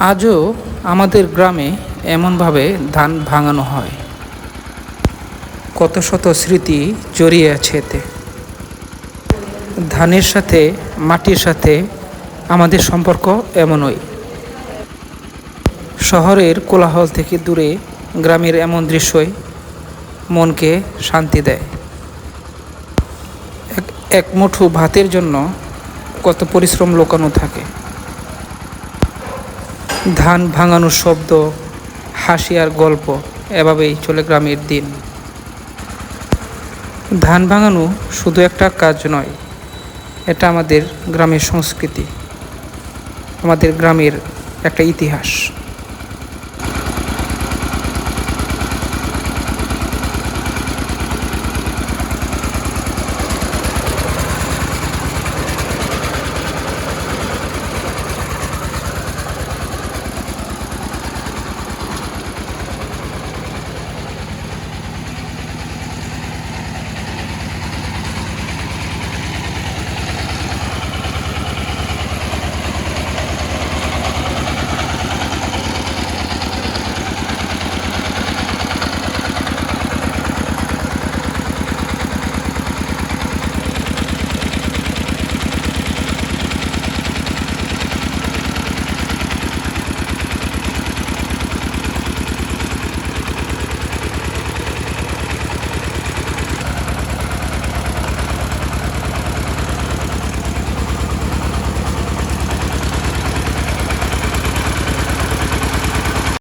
আজও আমাদের গ্রামে এমনভাবে ধান ভাঙানো হয়। কত শত স্মৃতি জড়িয়ে আছে এতে। ধানের সাথে, মাটির সাথে আমাদের সম্পর্ক এমনই। শহরের কোলাহল থেকে দূরে গ্রামের এমন দৃশ্যই মনকে শান্তি দেয়। এক মুঠো ভাতের জন্য কত পরিশ্রম লোকানো থাকে। ধান ভাঙানোর শব্দ, হাসি আর গল্প এভাবেই চলে গ্রামের দিন। ধান ভাঙানো শুধু একটা কাজ নয়, এটা আমাদের গ্রামের সংস্কৃতি, আমাদের গ্রামের একটা ইতিহাস।